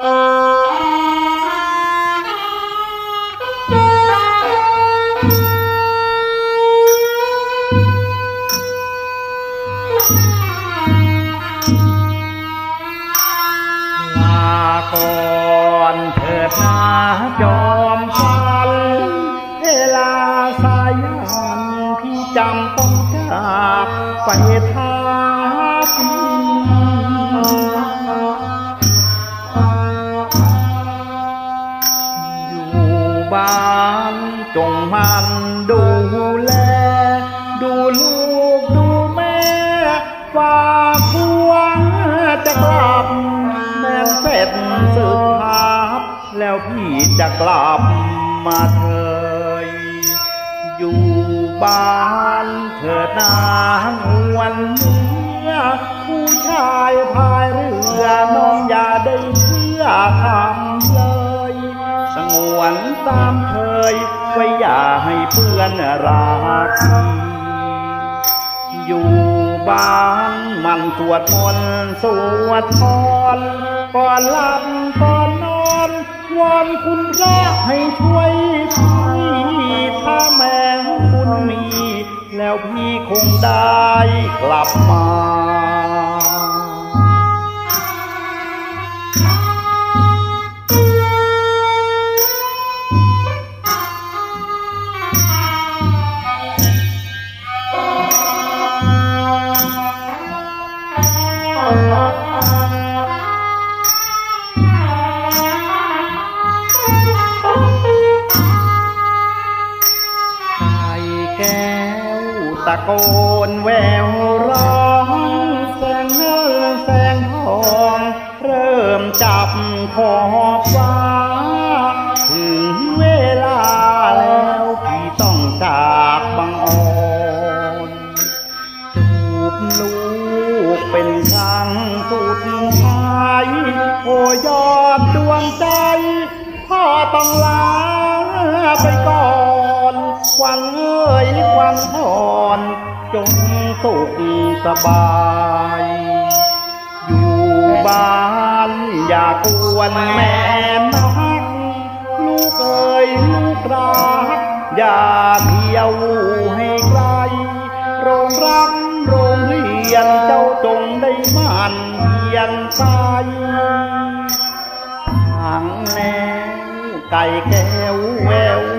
ลาก่อนเถิดนาจอมพันเวลาสายันพี่จำต้องจากไปทับ บ้านจงมันดูแล ดูลูกดูแม่ฝากพวงจะกลับ แม่เสร็จสึกครับแล้วพี่จะกลับมาเถยอยู่บ้านเถิดนางวันเมื่อผู้ชายพายเรือน้องอย่าได้เชื่อคำ วนตามเคย ไว้อย่าให้เพื่อนรักพี่อยู่บ้านมันสวดมนต์สวดพรก่อนหลับก่อนนอนวอนคุณพระให้ช่วยพี่ถ้าแม้คุณมี แล้วพี่คงได้กลับมา แก้วตะโกนแววร้องแสงเงินแสงทอง เริ่มจับขอบฟ้า ถึงเวลาแล้วพี่ต้องจากบังอ่อนจูบลูกเป็นครั้งสุดท้ายโอยอดดวงใจพ่อต้องลาไปก่อน ควันเอ้ยควันทอนจงสุขสบาย อยู่บ้านอย่ากวนแม่นักลูกเอ้ยลูกรักอย่าเที่ยวให้ไกลโรงรักโรงเรียนเจ้าจงได้มันเพียงใจทางแล้วไก่แก้วแวว